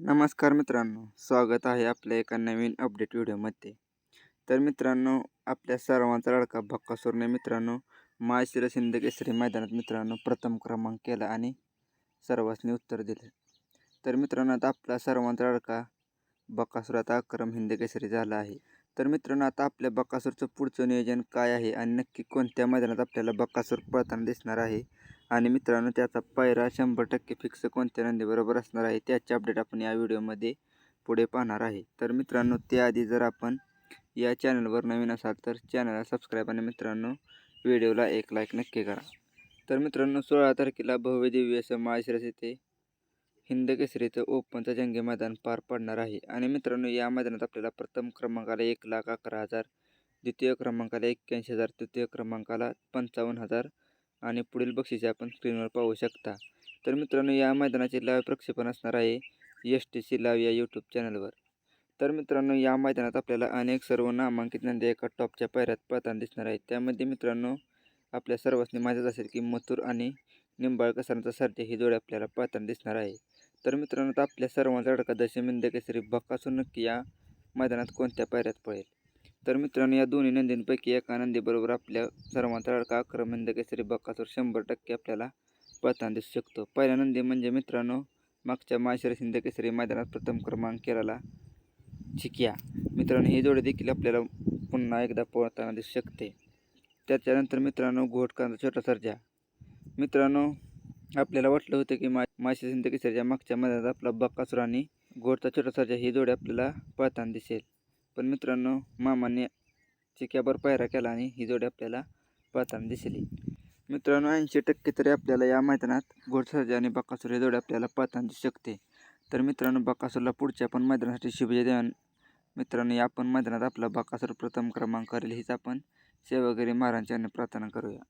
नमस्कार मित्रांनो स्वागत आहे आपल्या एका नवीन अपडेट व्हिडिओमध्ये तर मित्रांनो आपल्या सर्वांचा लडका बक्कासूरने मित्रांनो माशिर शिंद केसरी मैदानात मित्रांनो प्रथम क्रमांक केला आणि सर्वांनी उत्तर दिले. तर मित्रांनो आता आपला सर्वांचा लडका बक्कासूर आता अक्रम हिंद केसरी झाला आहे. तर मित्रांनो आता आपल्या बक्कासूरचं पुढचं नियोजन काय आहे आणि नक्की कोणत्या मैदानात आपल्याला बक्कासूर पळताना दिसणार आहे? आणि मित्रांनो त्याचा पायरा शंभर टक्के फिक्स कोणत्या नंदीबरोबर असणार आहे त्याचे अपडेट आपण या व्हिडिओमध्ये पुढे पाहणार आहे. तर मित्रांनो त्याआधी जर आपण या चॅनलवर नवीन असाल तर चॅनलला सबस्क्राईब आणि मित्रांनो व्हिडिओला एक लाईक नक्की करा. तर मित्रांनो सोळा तारखेला भव्य दिव्य असं माळशिरस येथे हिंद केसरीचं ओपनचं जंगी मैदान पार पडणार आहे. आणि मित्रांनो या मैदानात आपल्याला प्रथम क्रमांकाला एक लाख अकरा हजार द्वितीय क्रमांकाला एक्क्याऐंशी हजार तृतीय क्रमांकाला पंचावन्न हजार आणि पुढील बक्षिसे आपण स्क्रीनवर पाहू शकता. तर मित्रांनो या मैदानाचे लाईव्ह प्रक्षेपण असणार आहे एस टी सी लाईव्ह या यूट्यूब चॅनलवर तर मित्रांनो या मैदानात आपल्याला अनेक सर्व नामांकित नद्या एका टॉपच्या पायऱ्यात पाहताना दिसणार आहेत. त्यामध्ये मित्रांनो आपल्या सर्वांनी माहीतच असेल की मथुर आणि निंबाळकर सरांचा सारथी ही जोडी आपल्याला पाहताना दिसणार आहे. तर मित्रांनो आपल्या सर्वांचा अडका दशमिंद केसरी बक्कासूर नक्की या मैदानात कोणत्या पायऱ्यात पळेल? तर मित्रांनो या दोन्ही नंदींपैकी एका नंदीबरोबर आपल्या सर्वांचा लडका अक्रम केसरी बक्कासूर शंभर टक्के आपल्याला पळताना दिसू शकतो. पहिला नंदी म्हणजे मित्रांनो मागच्या माळशिरस सिंध केसरी मैदानात प्रथम क्रमांक केलेला चिकिया. मित्रांनो ही जोडी देखील आपल्याला पुन्हा एकदा पळताना दिसू शकते. त्याच्यानंतर मित्रांनो घोटकांचा छोटा सर्जा. मित्रांनो आपल्याला वाटलं होतं की मा माळशिरस हिंद केसरीच्या मागच्या मैदानात आपला बकासूर आणि घोटचा छोटा सर्जा ही जोडी आपल्याला पळताना दिसेल. पण मित्रांनो मामाने चिक्यावर पायरा केला आणि ही जोडी आपल्याला पाहताना दिसली. मित्रांनो ऐंशी टक्के तरी आपल्याला या मैदानात घोडसर्जा आणि बकासूर हे जोडी आपल्याला पाहताना दिसू शकते. तर मित्रांनो बकासूरला पुढच्या पण मैदानासाठी शुभेच्छा द्या मित्रांनो या पण मैदानात आपला बकासूर प्रथम क्रमांक करेल हीच आपण सेवागिरी महाराजांच्या प्रार्थना करूया.